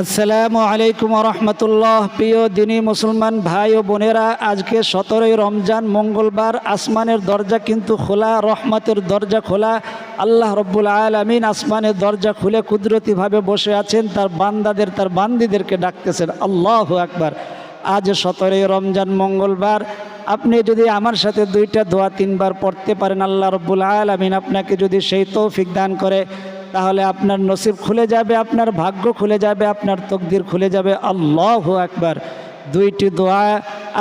আসসালামু আলাইকুম রহমতুল্লাহ প্রিয় দিনী মুসলমান ভাই ও বোনেরা, আজকে সতেরোই রমজান, মঙ্গলবার, আসমানের দরজা কিন্তু খোলা, রহমতের দরজা খোলা। আল্লাহ রব্বুল আলমিন আসমানের দরজা খুলে কুদরতিভাবে বসে আছেন, তার বান্দাদের, তার বান্দিদেরকে ডাকতেছেন। আল্লাহ আকবার। আজ সতেরোই রমজান, মঙ্গলবার। আপনি যদি আমার সাথে দুইটা দোয়া তিনবার পড়তে পারেন, আল্লাহ রব্বুল আলমিন আপনাকে যদি সেই তৌফিক দান করে তাহলে আপনার নসিব খুলে যাবে, আপনার ভাগ্য খুলে যাবে, আপনার তকদির খুলে যাবে। আল্লাহ একবার দুইটি দোয়া,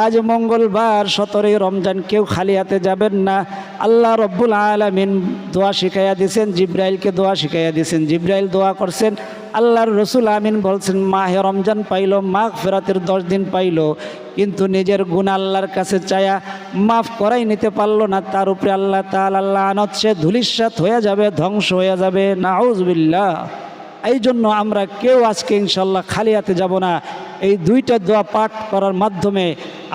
আজ মঙ্গলবার, সতেরোই রমজান, কেউ খালি হাতে যাবেন না। আল্লাহ রব্বুল আলমিন দোয়া শিখাইয়া দিয়েছেন জিব্রাইলকে দোয়া শিখাইয়া দিয়েছেন জিব্রাইল দোয়া করছেন, আল্লাহর রসুল আমিন বলছেন, মাহে রমজান পাইল মাঘ ফেরাতের দশ দিন পাইল। কিন্তু নিজের গুণ আল্লাহর কাছে চায়া মাফ করাই নিতে পারল না। তার উপরে আল্লাহ তাল আল্লাহ আনত সে হয়ে যাবে, ধ্বংস হয়ে যাবে। নাউজবিল্লা এই জন্য আমরা কেউ আজকে ইনশাল্লাহ খালি হাতে যাব না। এই দুইটা দোয়া পাঠ করার মাধ্যমে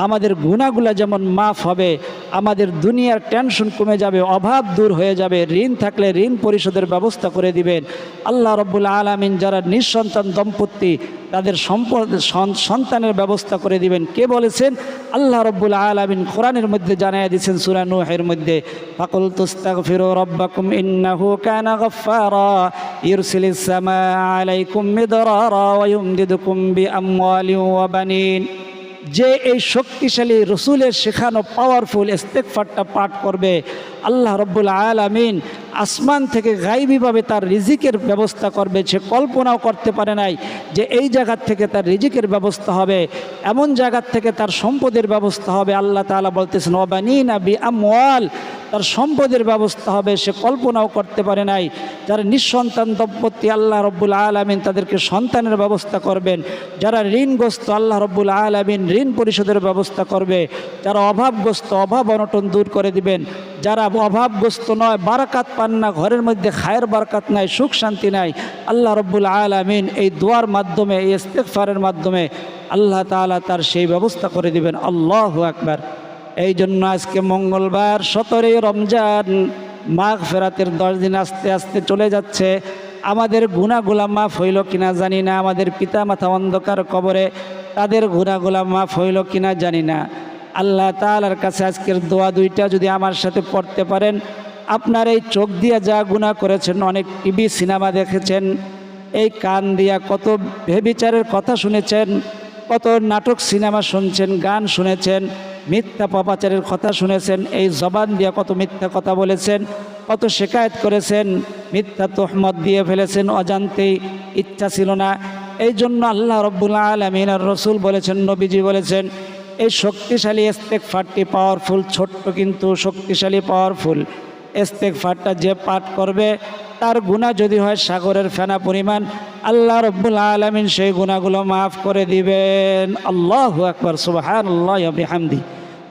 আমাদের গুণাগুলা যেমন মাফ হবে, আমাদের দুনিয়ার টেনশন কমে যাবে, অভাব দূর হয়ে যাবে, ঋণ থাকলে ঋণ পরিশোধের ব্যবস্থা করে দিবেন। আল্লাহ রব্বুল আলমিন যারা নিঃসন্তান দম্পতি, তাদের সম্পদ সন্তানের ব্যবস্থা করে দিবেন। কে বলেছেন? আল্লাহ রব্বুল আলমিন কোরআনের মধ্যে জানাই দিয়েছেন সুরানুহের মধ্যে ফাকুল তুস্তাক ফিরো রব্বাকুম ইন্নাহু কানা গফফারা ইরসিলিস সামা আলাইকুম মিদরারা ওয়া ইউমদিদুকুম বিআমওয়ালিন ওয়া বানিন। যে এই শক্তিশালী রসুলের শেখানো পাওয়ারফুল ইস্তেকফারটা পাঠ করবে আল্লাহ রব্বুল আলামিন আসমান থেকে গাইবীভাবে তার রিজিকের ব্যবস্থা করবে। সে কল্পনাও করতে পারে নাই যে এই জায়গার থেকে তার রিজিকের ব্যবস্থা হবে। এমন জায়গার থেকে তার সম্পদের ব্যবস্থা হবে। আল্লাহ তাআলা বলতেছেন ওবানিনা বি আমওয়াল তার সম্পদের ব্যবস্থা হবে। সে কল্পনাও করতে পারে নাই। যারা নিঃসন্তান দম্পতি আল্লাহ রব্বুল আলমিন তাদেরকে সন্তানের ব্যবস্থা করবেন। যারা ঋণগ্রস্ত আল্লাহ রব্বুল আলমিন ঋণ পরিশোধের ব্যবস্থা করবে। যারা অভাবগ্রস্ত, অভাব অনটন দূর করে দিবেন। যারা অভাবগ্রস্ত নয়, বারাকাত পান না, ঘরের মধ্যে খায়ের বারাকাত নাই, সুখ শান্তি নাই, আল্লাহ রব্বুল আলমিন এই দোয়ার মাধ্যমে, এই ইস্তেকফারের মাধ্যমে আল্লাহ তাআলা তার সেই ব্যবস্থা করে দিবেন। আল্লাহ একবার এই জন্য আজকে মঙ্গলবার, সতেরোই রমজান মাঘ ফেরাতের দশ দিন আস্তে আস্তে চলে যাচ্ছে। আমাদের গুণাগুলা মাফ হইল কিনা জানি না, আমাদের পিতা মাথা অন্ধকার কবরে তাদের গুণাগুলা মাফ হইল কিনা জানি না। আল্লাহ তালার কাছে আজকের দোয়া দুইটা যদি আমার সাথে পড়তে পারেন, আপনার এই চোখ দিয়ে যা গুণা করেছেন, অনেক টিভি, সিনেমা দেখেছেন, এই কান দিয়া কত ভেবিচারের কথা শুনেছেন, কত নাটক, সিনেমা শুনছেন, গান শুনেছেন, মিথ্যা পাপাচারের কথা শুনেছেন, এই জবান দিয়ে কত মিথ্যা কথা বলেছেন, কত শেকায়ত করেছেন, মিথ্যা তোহমত দিয়ে ফেলেছেন, অজান্তেই ইচ্ছা ছিল না। এই জন্য আল্লাহ রব্বুল আলমিন আর রসুল বলেছেন, নবীজি বলেছেন এই শক্তিশালী এস্তেক ফাটটি পাওয়ারফুল ছোট্ট কিন্তু শক্তিশালী পাওয়ারফুল এস্তেক ফাটটা যে পাঠ করবে, তার গুণা যদি হয় সাগরের ফেনা পরিমাণ, আল্লাহ রব্বুল আলমিন সেই গুণাগুলো মাফ করে দিবেন। আল্লাহ আকবর হামদি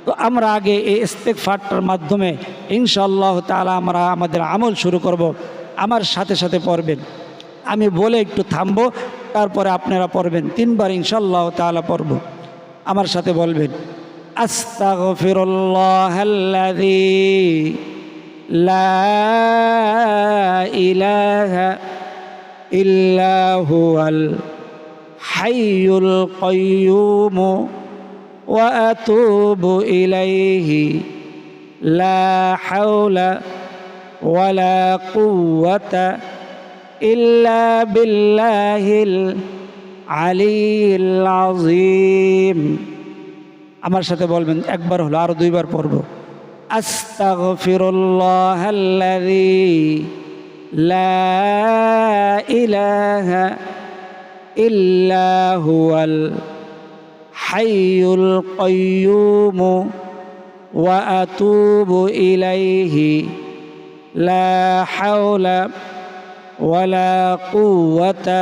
তো আমরা আগে এই ইস্তেক ফাটটার মাধ্যমে ইনশাআল্লাহ তালা আমরা আমাদের আমল শুরু করব। আমার সাথে সাথে পড়বেন। আমি বলে একটু থামবো, তারপরে আপনারা পড়বেন। তিনবার ইনশাআল্লাহ তালা পড়ব। আমার সাথে বলবেন আস্তাগফিরুল্লাহ আল্লাযী লা ইলাহা ইল্লা হুয়াল হাইয়ুল কাইয়ুম ওয়া আতুবু ইলাইহি লা হাওলা ওয়া লা কুওয়াতা ইল্লা বিল্লাহিল আলিল আজিম আমার সাথে বলবেন একবার হলো আরও দুইবার পড়ব আস্তাগফিরুল্লাহ আল্লাযী লা ইলাহা ইল্লা হুয়াল হাইয়ুল কাইয়্যুম ওয়া আতুবু ইলাইহি লা হাওলা ওয়ালা কুওয়াতা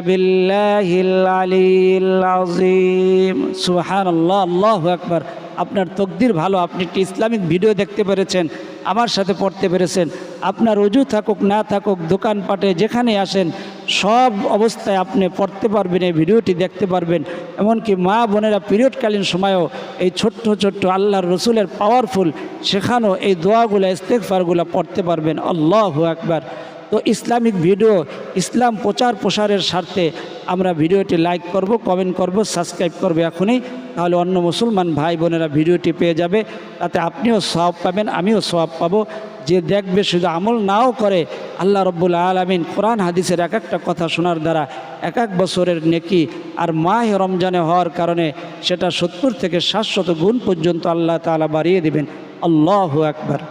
بالله العلي العظيم سبحان الله الله أكبر আপনার তকদির ভালো আপনি একটি ইসলামিক ভিডিও দেখতে পেরেছেন আমার সাথে পড়তে পেরেছেন আপনার অজু থাকুক না থাকুক দোকানপাটে যেখানে আসেন সব অবস্থায় আপনি পড়তে পারবেন এই ভিডিওটি দেখতে পারবেন এমনকি মা বোনেরা পিরিয়ডকালীন সময়েও এই ছোট্ট ছোট্ট আল্লাহর রসুলের পাওয়ারফুল সেখানেও এই দোয়াগুলো ইস্তেকফারগুলো পড়তে পারবেন আল্লাহ একবার তো ইসলামিক ভিডিও, ইসলাম প্রচার প্রসারের স্বার্থে আমরা ভিডিওটি লাইক করব, কমেন্ট করব, সাবস্ক্রাইব করব এখনই, তাহলে অন্য মুসলমান ভাই বোনেরা ভিডিওটি পেয়ে যাবে, তাতে আপনিও সব পাবেন, আমিও সব পাবো। যে দেখবে শুধু আমল নাও করে, আল্লাহ রব্বুল আলমিন কোরআন, হাদিসের এক একটা কথা শোনার দ্বারা এক এক বছরের নেকি আর মাহে রমজানে হওয়ার কারণে সেটা সত্তর থেকে সাতশত গুণ পর্যন্ত আল্লাহ তালা বাড়িয়ে দেবেন। আল্লাহ একবার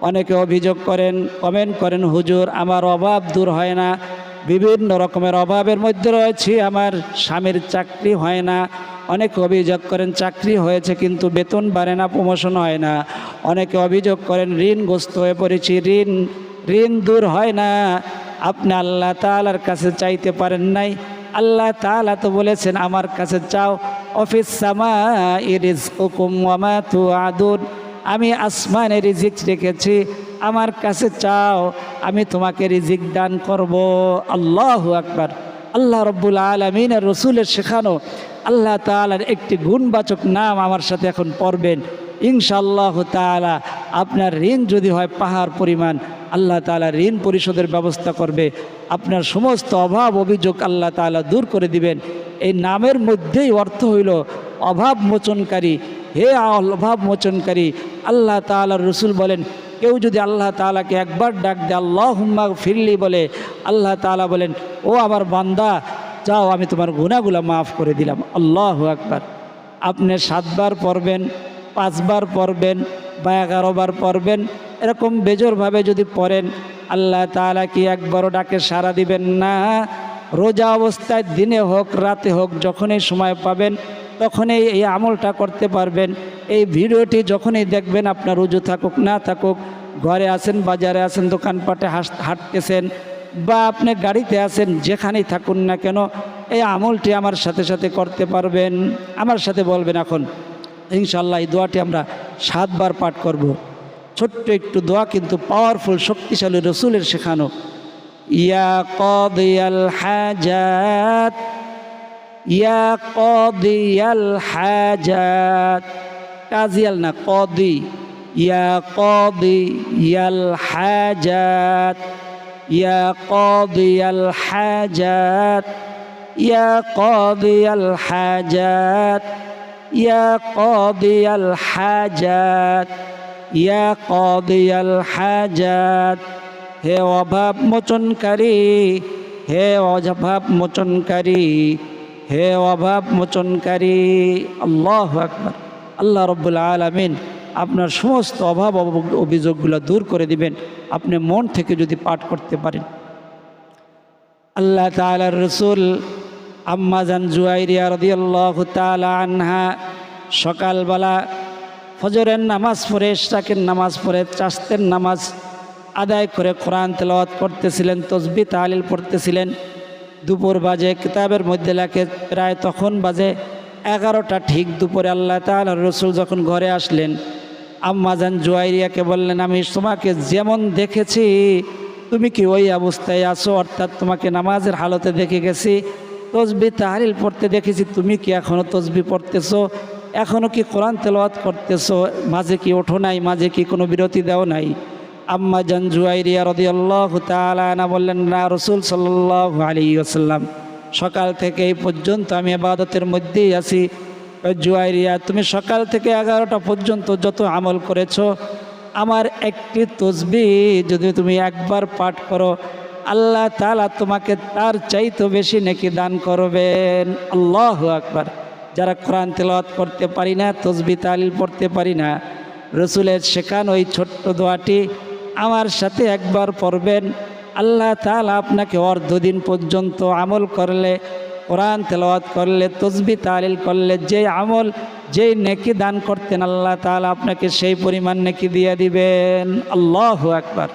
অনেকে অভিযোগ করেন কমেন্ট করেন, হুজুর, আমার অভাব দূর হয় না। বিভিন্ন রকমের অভাবের মধ্যে রয়েছি, আমার স্বামীর চাকরি হয় না। অনেকে অভিযোগ করেন, চাকরি হয়েছে কিন্তু বেতন বাড়ে না প্রমোশন হয় না। অনেকে অভিযোগ করেন, ঋণগ্রস্ত হয়ে পড়েছি, ঋণ ঋণ দূর হয় না। আপনি আল্লাহ তালার কাছে চাইতে পারেন নাই। আল্লাহ তালা তো বলেছেন, আমার কাছে চাও, অফিস সামা ইরিজ হুকুম ওয়ামা তু আদুন আমি আসমানে রিজিক রেখেছি, আমার কাছে চাও, আমি তোমাকে রিজিক দান করব। আল্লাহ আকবার। আল্লাহ রব্বুল আলমিনের রসুলের শেখানো আল্লাহ তালার একটি গুণবাচক নাম আমার সাথে এখন পড়বেন। ইনশাআল্লাহ তালা আপনার ঋণ যদি হয় পাহাড় পরিমাণ, আল্লাহ তালা ঋণ পরিশোধের ব্যবস্থা করবে। আপনার সমস্ত অভাব, অভিযোগ আল্লাহ তালা দূর করে দিবেন। এই নামের মধ্যেই অর্থ হইল অভাব মোচনকারী। হে অভাব মোচনকারী আল্লাহ তালার রসুল বলেন, কেউ যদি আল্লাহ তালাকে একবার ডাক দেয় আল্লাহ হুম্মা ফিরলি বলে, আল্লাহ তালা বলেন, ও আমার বান্দা, যাও, আমি তোমার গুণাগুলা মাফ করে দিলাম। আল্লাহ একবার আপনি সাতবার পড়বেন, পাঁচবার পড়বেন বা এগারোবার পড়বেন, এরকম বেজোরভাবে যদি পড়েন, আল্লাহ তালা কি একবারও ডাকে সাড়া দিবেন না? রোজা অবস্থায় দিনে হোক, রাতে হোক, যখনই সময় পাবেন তখনই এই আমলটা করতে পারবেন। এই ভিডিওটি যখনই দেখবেন আপনার রুজু থাকুক, না থাকুক, ঘরে আছেন, বাজারে আছেন, দোকানপাটে হাঁটতেছেন বা আপনি গাড়িতে আছেন, যেখানেই থাকুন না কেন, এই আমলটি আমার সাথে সাথে করতে পারবেন। আমার সাথে বলবেন এখন ইনশাল্লাহ এই দোয়াটি আমরা সাতবার পাঠ করব। ছোট্ট একটু দোয়া, কিন্তু পাওয়ারফুল শক্তিশালী রসুলের শেখানো। ইয়া কদিয়াল হাজাত ইয়া কদিয়াল হাজাত। কাজিয়াল না, কদি। ইয়া কদি ইয়াল হাজাত। ইয়া কদিয়াল হাজাত। ইয়া কদিয়াল হাজাত। ইয়া কদিয়াল হাজাত। ইয়া কদিয়াল হাজাত। হে অভাব মোচনকারী, হে অভাব মোচনকারী। হে অভাব মোচনকারী, আল্লাহ আকবর। আল্লাহ রব্বুল আলমিন আপনার সমস্ত অভাব অভিযোগগুলো দূর করে দিবেন। আপনি মন থেকে যদি পাঠ করতে পারেন। আল্লাহ তালার রসুল আম্মাজান জুয়াইরিয়া রদিয়াল্লাহ তালা আনহা সকালবেলা ফজরের নামাজ পড়ে, ইশরাকের নামাজ পড়ে চাস্তের নামাজ আদায় করে কোরআন তেলাওয়াত করতেছিলেন, তসবি তালিল পড়তেছিলেন। দুপুর বাজে, কিতাবের মধ্যে লেখে, প্রায় তখন বাজে এগারোটা, ঠিক দুপুরে আল্লাহ তাল রসুল যখন ঘরে আসলেন আম্মাজান জুয়াইরিয়াকে বললেন, আমি তোমাকে যেমন দেখেছি, তুমি কি ওই অবস্থায় আছো? অর্থাৎ তোমাকে নামাজের হালতে দেখে গেছি, তসবি তাহারিল পড়তে দেখেছি, তুমি কি এখনও তসবি পড়তেছো? এখনও কি কোরআন তেলাওয়াত করতেছো? মাঝে কি ওঠো নাই? মাঝে কি কোনো বিরতি দেও নাই? আম্মা জান রদিয়াল্লাহ তালানা বললেন, না, রসুল সাল্লাহ আলী আসাল্লাম সকাল থেকে এই পর্যন্ত আমি আবাদতের মধ্যেই আছি। জুয়াইরিয়া, তুমি সকাল থেকে এগারোটা পর্যন্ত যত আমল করেছ, আমার একটি তসবি যদি তুমি একবার পাঠ করো, আল্লাহ তালা তোমাকে তার চাইতে বেশি নাকি দান করবেন। আল্লাহ আকবার। যারা কোরআন তেলাওয়াত করতে পারি না, তসবি তালিল পড়তে পারি না, রসুলের শেখান ওই ছোট্ট দোয়াটি আমার সাথে একবার পড়বেন। আল্লাহ তালা আপনাকে অর্ধদিন পর্যন্ত আমল করলে, কোরআন তেলাওয়াত করলে, তসবি তালিল করলে, যে আমল, যেই নেকি দান করতেন আল্লাহ তালা আপনাকে সেই পরিমাণ নেকি দিয়ে দিবেন। আল্লাহ একবার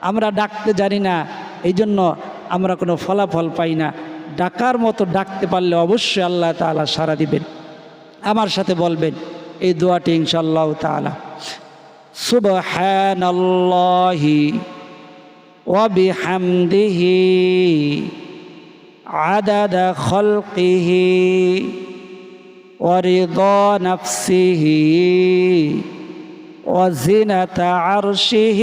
আমরা ডাকতে জানি না এই জন্য আমরা কোনো ফলাফল পাই না। ডাকার মতো ডাকতে পারলে অবশ্যই আল্লাহ তাআলা সারা দিবেন। আমার সাথে বলবেন, এই দোয়াটি ইনশাল্লাহ তাআলা। সুবহানাল্লাহি ওয়া বিহামদিহি আদাদা খলকিহি ورضا نفسه وزنة عرشه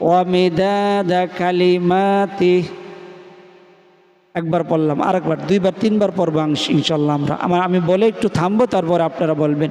ومداد كلماته একবার পড়লাম আরেকবার দুইবার তিনবার পড়বো আংশ- ইনশাল্লাহ আমরা আমার আমি বলে একটু থামবো তারপর আপনারা বলবেন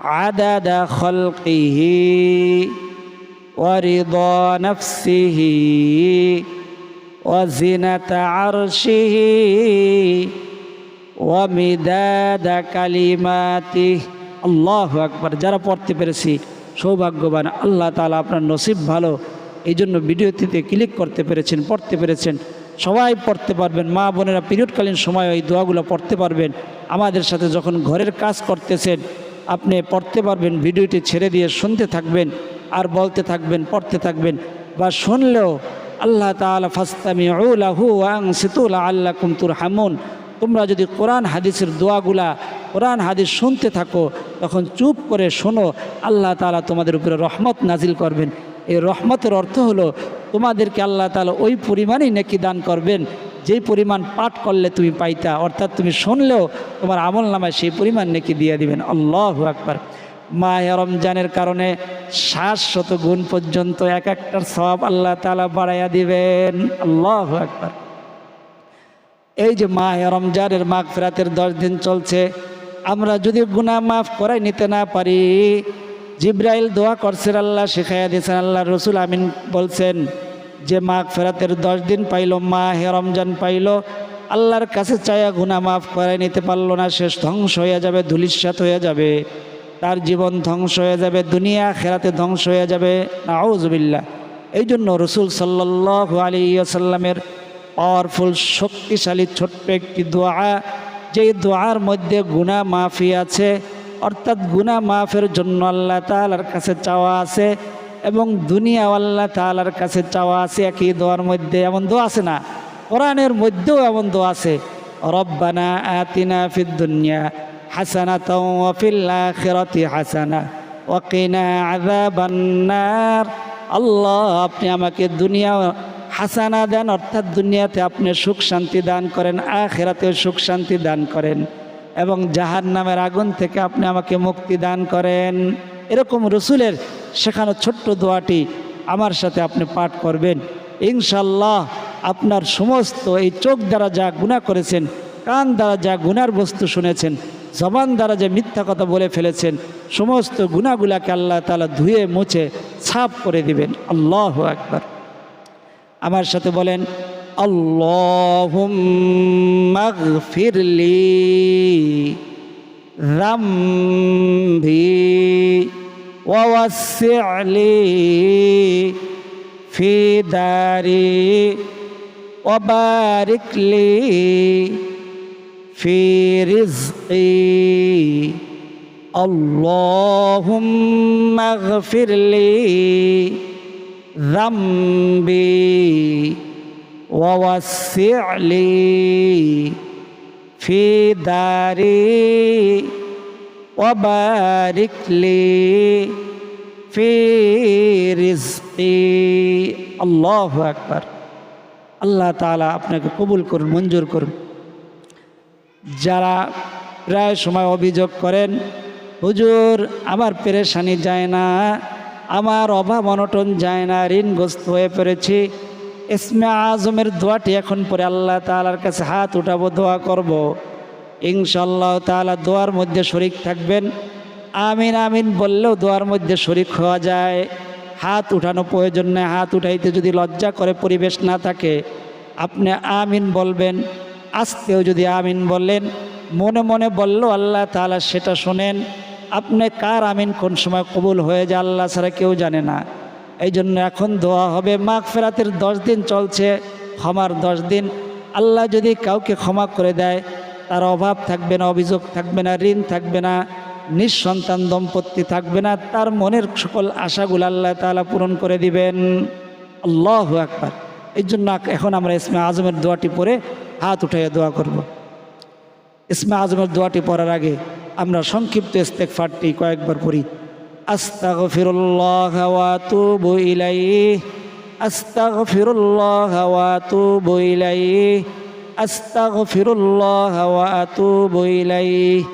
عدد خلقه ورضا نفسه وزنة عرشه ওয়ামিদাদ কালিমাতি আল্লাহ আকবার যারা পড়তে পেরেছি সৌভাগ্যবান আল্লাহ তাআলা আপনার নসিব ভালো এই জন্য ভিডিওটিতে ক্লিক করতে পেরেছেন পড়তে পেরেছেন সবাই পড়তে পারবেন মা বোনেরা পিরিয়ডকালীন সময় ওই দোয়াগুলো পড়তে পারবেন আমাদের সাথে যখন ঘরের কাজ করতেছেন আপনি পড়তে পারবেন, ভিডিওটি ছেড়ে দিয়ে শুনতে থাকবেন আর বলতে থাকবেন, পড়তে থাকবেন বা শুনলেও আল্লাহ তাআলা ফাস্তামি লাহু আং সিতুল আল্লাহ কুমতুর হামুন তোমরা যদি কোরআন হাদিসের দোয়াগুলা, কোরআন হাদিস শুনতে থাকো, তখন চুপ করে শোনো, আল্লাহ তাআলা তোমাদের উপরে রহমত নাজিল করবেন। এই রহমতের অর্থ হলো তোমাদেরকে আল্লাহ তাআলা ওই পরিমাণেই নেকি দান করবেন যেই পরিমাণ পাঠ করলে তুমি পাইতা, অর্থাৎ তুমি শুনলেও তোমার আমল নামায় সেই পরিমাণ নেকি দিয়ে দিবেন। আল্লাহ আকবার। মাহে রমজানের কারণে শত গুণ পর্যন্ত এক একটার সব আল্লাহ তালা বাড়াইয়া দিবেন। আল্লাহ আকবার। এই যে মাহে রমজানের মাঘ ফেরাতের দশ দিন চলছে, আমরা যদি গুনাহ মাফ করাই নিতে না পারি, জিব্রাইল দোয়া করছেন আল্লাহ, শেখাইয়া দিয়েছেন আল্লাহ, রসুল আমিন বলছেন যে মাঘ ফেরাতের দশ দিন পাইল মা হে রমজান পাইল, আল্লাহর কাছে চায়া গুনাহ মাফ করাই নিতে পারল না, শেষ ধ্বংস হয়ে যাবে ধুলিস্বাত হয়ে যাবে। তার জীবন ধ্বংস হয়ে যাবে, দুনিয়া খেরাতে ধ্বংস হয়ে যাবে। নাউজবিল্লা এই জন্য রসুল সাল্লাহ আলী আসাল্লামের পাওয়ারফুল, শক্তিশালী, ছোট্ট একটি দোয়া, যেই দোয়ার মধ্যে গুণা মাফি আছে, অর্থাৎ গুণা মাফের জন্য আল্লাহ তালার কাছে চাওয়া আছে এবং দুনিয়া আল্লাহ তালার কাছে চাওয়া আছে, একই দোয়ার মধ্যে এমন দোয়া আছে না? কোরআনের মধ্যেও এমন দোয়া আছে, রব্বানা আতিনা ফিদ দুনিয়া হাসানা আখিরাতি হাসানা ওয়াকিনা আযাবান্নার আল্লাহ, আপনি আমাকে দুনিয়া হাসানা দেন, অর্থাৎ দুনিয়াতে আপনি সুখ শান্তি দান করেন, আখেরাতেও সুখ শান্তি দান করেন এবং জাহান নামের আগুন থেকে আপনি আমাকে মুক্তি দান করেন। এরকম রসুলের শেখানো ছোট্ট দোয়াটি আমার সাথে আপনি পাঠ করবেন। ইনশাল্লাহ আপনার সমস্ত এই চোখ দ্বারা যা গুণা করেছেন, কান দ্বারা যা গুনার বস্তু শুনেছেন, জবান দ্বারা যে মিথ্যা কথা বলে ফেলেছেন, সমস্ত গুণাগুলাকে আল্লাহ তালা ধুয়ে মুছে ছাপ করে দিবেন। আল্লাহ একবার আমার সাথে বলেন আল্লাহুম্মাগফিরলি রাম্ভি ووسع لي في داري وبارك لي في رزقي. اللهم اغفر لي ذنبي ووسع لي في داري. وبارك لي في رزقي الله أكبر আল্লাহ তাআলা আপনাকে কবুল করুন মঞ্জুর করুন যারা প্রায় সময় অভিযোগ করেন হুজুর আমার পেরেশানি যায় না আমার অভাব অনটন যায় না ঋণগ্রস্ত হয়ে পড়েছি ইসমে আজমের দোয়াটি এখন পরে আল্লাহ তাআলার কাছে হাত উঠাবো দোয়া করব। ইনশাল্লাহ তাআলা দোয়ার মধ্যে শরিক থাকবেন। আমিন আমিন বললেও দোয়ার মধ্যে শরিক হওয়া যায়। হাত উঠানো প্রয়োজন নেই হাত উঠাইতে যদি লজ্জা করে, পরিবেশ না থাকে, আপনি আমিন বলবেন। আস্তেও যদি আমিন বললেন, মনে মনে বলল আল্লাহ তাআলা সেটা শোনেন। আপনি কার আমিন কোন সময় কবুল হয়ে যায় আল্লাহ ছাড়া কেউ জানে না। এই জন্য এখন দোয়া হবে। মাঘ ফেরাতের দশ দিন চলছে, ক্ষমার দশ দিন। আল্লাহ যদি কাউকে ক্ষমা করে দেয় তার অভাব থাকবে না, অভিযোগ থাকবে না, ঋণ থাকবে না, নিঃসন্তান দম্পতি থাকবে না, তার মনের সকল আশাগুলো আল্লাহ তালা পূরণ করে দিবেন। আল্লাহ আকবার। এই জন্য এখন আমরা ইসমে আজমের দোয়াটি পরে হাত উঠাইয়ে দোয়া করব। ইসমে আজমের দোয়াটি পড়ার আগে আমরা সংক্ষিপ্ত ইস্তেকফারটি কয়েকবার পড়ি। আস্তাগফিরুল্লাহ ওয়া তুবু ইলাইহি, আস্তাগফিরুল্লাহ ওয়া তুবু ইলাইহি। আস্তাগফিরুল্লাহ ওয়া তুবু ইলাইহি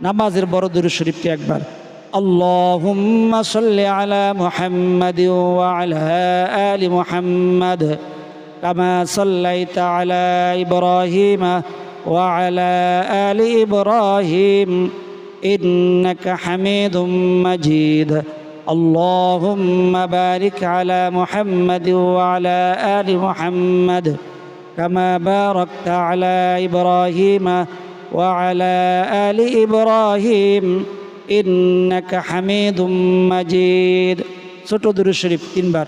নামাজের বড় দুরু শরীফটি একবার اللهم صل على محمد وعلى آل محمد كما صليت على إبراهيم وعلى آل إبراهيم إنك حميد مجيد اللهم بارك على محمد وعلى آل محمد كما باركت على إبراهيم وعلى آل إبراهيم إنك حميد مجيد ছোট দুরু শরীফ তিনবার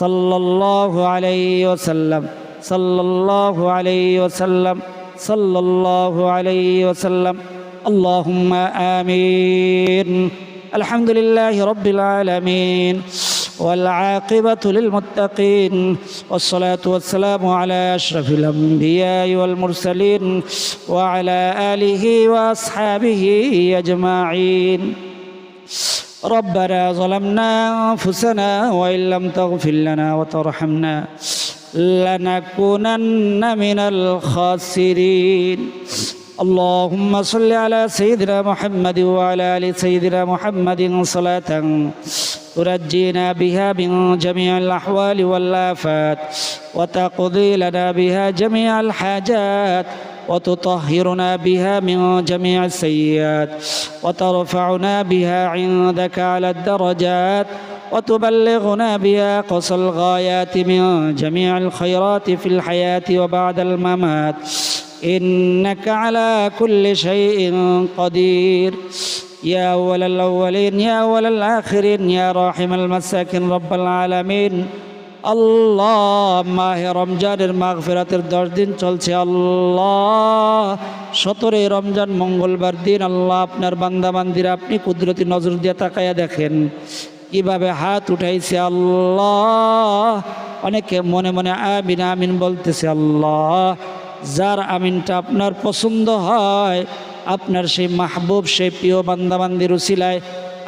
সাল্লাল্লাহু আলাইহি ওয়াসাল্লাম সাল্লাল্লাহু আলাইহি ওয়াসাল্লাম সাল্লাল্লাহু আলাইহি ওয়াসাল্লাম اللهم آمين الحمد لله رب العالمين والعاقبة للمتقين والصلاة والسلام على أشرف الأنبياء والمرسلين وعلى آله وأصحابه أجمعين. ربنا ظلمنا أنفسنا وإن لم تغفر لنا وترحمنا لنكونن من الخاسرين. اللهم صل على سيدنا محمد وعلى آل سيدنا محمد صلاة ترجينا بها من جميع الأحوال والآفات وتقضي لنا بها جميع الحاجات وتطهرنا بها من جميع السيئات وترفعنا بها عندك على الدرجات وتبلغنا بها قصى الغايات من جميع الخيرات في الحياة وبعد الممات. إنك على كل شيء قدير. يا أول الأولين يا أول الآخرين يا راحم المساكين رب العالمين আল্লাহ মাহে রমজানের মাগফিরাতের দশ দিন চলছে আল্লাহ সতেরোই রমজান মঙ্গলবার দিন আল্লাহ আপনার বান্দাবান্দিরা আপনি কুদরতি নজর দিয়ে তাকায়া দেখেন কিভাবে হাত উঠাইছে আল্লাহ অনেকে মনে মনে আমিন আমিন বলতেছে আল্লাহ যার আমিনটা আপনার পছন্দ হয় আপনার সেই মাহবুব, সেই প্রিয় বান্দাবান্দির উসিলায়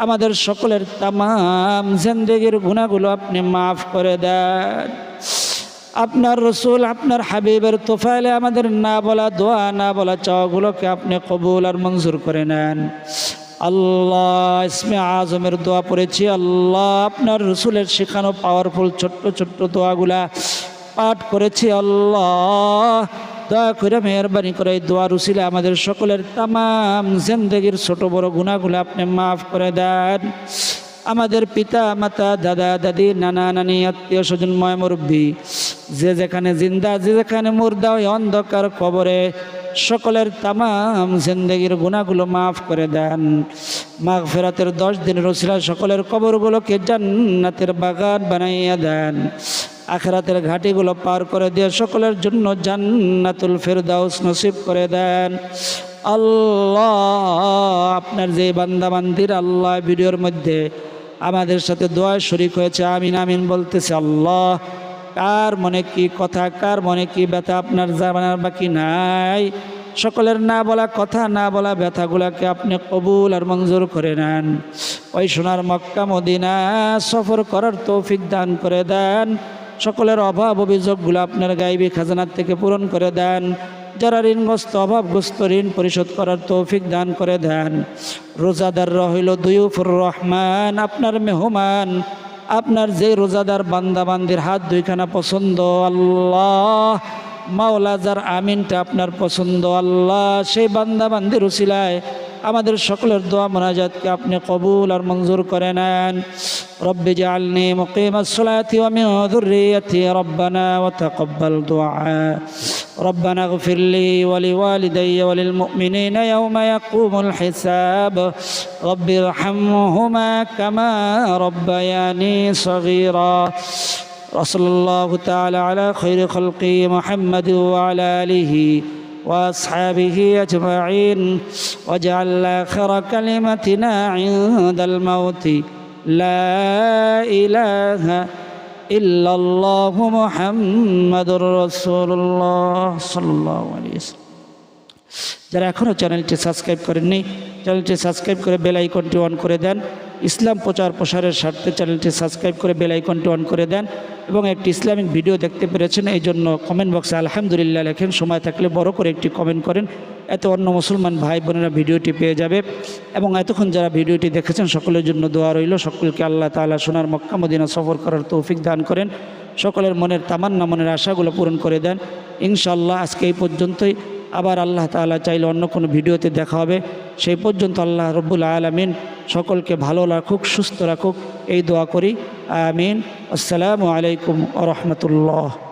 আমাদের সকলের তামাম জিন্দগির গুণাগুলো আপনি মাফ করে দেন। আপনার রসুল, আপনার হাবিবের তোফাইলে আমাদের না বলা দোয়া, না বলা চাওয়াগুলোকে আপনি কবুল আর মঞ্জুর করে নেন। আল্লাহ ইসমে আজমের দোয়া পড়েছি। আল্লাহ আপনার রসুলের শেখানো পাওয়ারফুল ছোট্ট ছোট্ট দোয়াগুলা পাঠ করেছি। আল্লাহ দয়া করে মেহরবানি করে এই দোয়ার উসিলে আমাদের সকলের তামাম জিন্দগির ছোট বড় গুণাগুলো আপনি মাফ করে দেন। আমাদের পিতা, মাতা, দাদা, দাদি, নানা, নানি, আত্মীয় স্বজন, ময় মুরব্বী, যে যেখানে জিন্দা, যে যেখানে মুর্দা, ওই অন্ধকার কবরে সকলের তামাম জিন্দগির গুণাগুলো মাফ করে দেন। মাঘ ফেরাতের দশ দিনের রসিলা সকলের কবরগুলোকে জান্নাতের বাগান বানাইয়া দেন। আখরাতের ঘাটিগুলো পার করে দিয়ে সকলের জন্য জান্নাতুল ফেরদাউস নসিব করে দেন। আল্লাহ, আপনার যে বান্দাবান্দির আল্লাহ ভিডিওর মধ্যে আমাদের সাথে দোয়া শরিক হয়েছে, আমিন আমিন বলতেছে, আল্লাহ, কার মনে কি কথা, কার মনে কি ব্যথা আপনার জানার বাকি নাই? সকলের না বলা কথা, না বলা ব্যথাগুলোকে আপনি কবুল আর মঞ্জুর করে নেন। ওই সোনার মক্কা মদিনা সফর করার তৌফিক দান করে দেন। সকলের অভাব অভিযোগগুলো আপনার গাইবী খাজানার থেকে পূরণ করে দেন। যারা ঋণগ্রস্ত, অভাবগ্রস্ত ঋণ পরিশোধ করার তৌফিক দান করে দেন। রোজাদার রহিল দুইফুর রহমান, আপনার মেহমান, আপনার যে রোজাদার বান্দাবান্দির হাত দুইখানা পছন্দ, আল্লাহ। মাওলা যার আমিনটা আপনার পছন্দ, আল্লাহ। সেই বান্দাবান্দির উসিলায় আমাদের সকলের দোয়া মোনাজাতকে আপনি কবুল আর মঞ্জুর করে নেন رب اجعلني مقيم الصلاة ومن ذريتي ربنا وتقبل دعاء ربنا اغفر لي ولوالدي وللمؤمنين يوم يقوم الحساب رب ارحمهما كما ربياني صغيرا وصلى الله تعالى على خير خلقه محمد وعلى آله وأصحابه أجمعين واجعل آخر كلمتنا عند الموت لا إله إلا الله محمد رسول الله صلى الله عليه وسلم যারা এখনও চ্যানেলটি সাবস্ক্রাইব করেননি চ্যানেলটি সাবস্ক্রাইব করে বেল আইকনটি অন করে দেন ইসলাম প্রচার প্রসারের স্বার্থে চ্যানেলটি সাবস্ক্রাইব করে বেল আইকনটি অন করে দেন এবং একটি ইসলামিক ভিডিও দেখতে পেরেছেন, এই জন্য কমেন্ট বক্সে আলহামদুলিল্লাহ লেখেন, সময় থাকলে বড় করে একটি কমেন্ট করেন, এতে অন্য মুসলমান ভাই বোনেরা ভিডিওটি পেয়ে যাবে এবং এতক্ষণ যারা ভিডিওটি দেখেছেন সকলের জন্য দোয়া রইল, সকলকে আল্লাহ তাআলা সোনার মক্কা মদিনা সফর করার তৌফিক দান করেন, সকলের মনের তামান্না মনের আশাগুলো পূরণ করে দেন, ইনশাআল্লাহ আজকে এই পর্যন্তই। আবার আল্লাহ তালা চাইলে অন্য কোনো ভিডিওতে দেখা হবে। সেই পর্যন্ত আল্লাহ রব্বুল আলমিন সকলকে ভালো রাখুক, সুস্থ রাখুক। এই দোয়া করি। আমিন। আসসালামু আলাইকুম রহমতুল্লাহ।